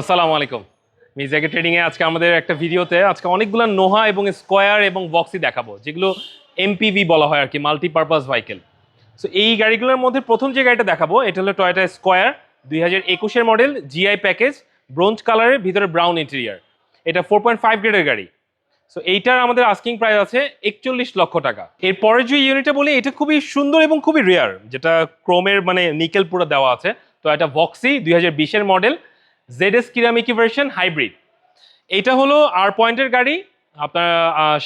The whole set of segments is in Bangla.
আসসালামু আলাইকুম। মিজাকে ট্রেডিং এ আজকে আমাদের একটা ভিডিওতে আজকে অনেকগুলো নোহা এবং স্কোয়ার এবং বক্সি দেখাবো, যেগুলো এমপিভি বলা হয় আর কি মাল্টিপারপাস ভেহিকেল সো এই গাড়িগুলোর মধ্যে প্রথম যে গাড়িটা দেখাবো, এটা হলো টয়োটা স্কোয়ার দুই হাজার একুশের মডেল জিআই প্যাকেজ ব্রোঞ্জ কালারের ভিতরে ব্রাউন ইন্টেরিয়ার এটা ফোর পয়েন্ট ফাইভ গ্রেডের গাড়ি। সো এইটার আমাদের আস্কিং প্রাইস আছে একচল্লিশ লক্ষ টাকা। এরপরে যে ইউনিটটা বলি, এটা খুবই সুন্দর এবং খুবই রেয়ার যেটা ক্রোমের মানে নিকেল পুরো দেওয়া আছে। তো এটা বক্সি দুই হাজার বিশের মডেল জেড এস কিরামিকি ভার্সন হাইব্রিড এটা হলো আর পয়েন্টের গাড়ি, আপনার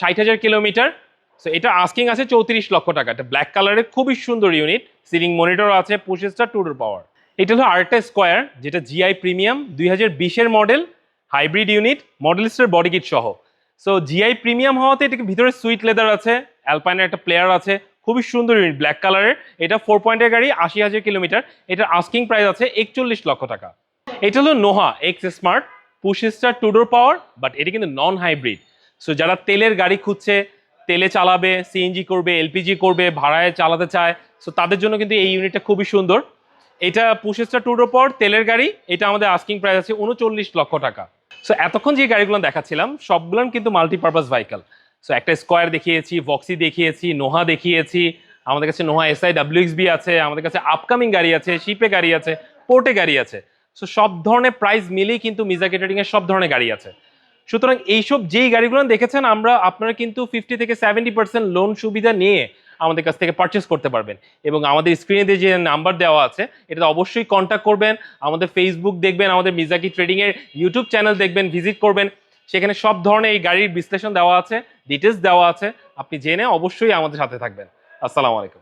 ষাট হাজার কিলোমিটার। সো এটা আস্কিং আছে চৌত্রিশ লক্ষ টাকা। এটা ব্ল্যাক কালারের খুবই সুন্দর ইউনিট সিলিং মনিটর আছে পুশেস্টার টুডোর পাওয়ার এটা হলো আর্টা স্কোয়ার যেটা জিআই প্রিমিয়াম দুই হাজার বিশের model hybrid unit Modellista body kit সহ। সো জিআই প্রিমিয়াম হওয়াতে এটাকে ভিতরে সুইট লেদার আছে অ্যালপাইনের একটা প্লেয়ার আছে, খুবই সুন্দর ইউনিট ব্ল্যাক কালারের এটা ফোর পয়েন্টের গাড়ি, আশি হাজার কিলোমিটার। এটার আস্কিং প্রাইস আছে একচল্লিশ লক্ষ টাকা। এটা হলো Noah X smart push start two door power but কিন্তু নন হাইব্রিড সো যারা তেলের গাড়ি খুঁজছে, তেলে চালাবে সিএনজি করবে এলপিজি করবে, ভাড়ায় চালাতে চায় সো তাদের জন্য কিন্তু এই ইউনিটটা খুবই সুন্দর। এটা পুশ স্টার টুডোর পাওয়ার তেলের গাড়ি, এটা আমাদের আস্কিং প্রাইস আছে উনচল্লিশ লক্ষ টাকা। সো এতক্ষণ যে গাড়িগুলো দেখাচ্ছিলাম সবগুলো কিন্তু মাল্টিপারপাস ভেহিকল সো একটা স্কোয়ার দেখিয়েছি বক্সি দেখিয়েছি, নোহা দেখিয়েছি, আমাদের কাছে নোহা এসআই ডাব্লিউএক্সবি আছে, আমাদের কাছে আপকামিং গাড়ি আছে শিপে গাড়ি আছে পোর্টে গাড়ি আছে। সো সব ধরনের প্রাইস মিলেই কিন্তু মিজা কেটারিং এর সব ধরনের গাড়ি আছে। সুতরাং এইসব যেই গাড়িগুলো দেখেছেন, আমরা আপনারা কিন্তু ফিফটি থেকে সেভেন্টি পার্সেন্ট লোন সুবিধা নিয়ে আমাদের কাছ থেকে পারচেস করতে পারবেন। এবং আমাদের স্ক্রিনে যে নাম্বার দেওয়া আছে, এটাতে অবশ্যই কন্ট্যাক্ট করবেন। আমাদের ফেসবুক দেখবেন, আমাদের মিজাকি ট্রেডিং এর ইউটিউব চ্যানেল দেখবেন ভিজিট করবেন। সেখানে সব ধরনের এই গাড়ির বিশ্লেষণ দেওয়া আছে ডিটেলস দেওয়া আছে। আপনি জেনে অবশ্যই আমাদের সাথে থাকবেন। আসসালামু আলাইকুম।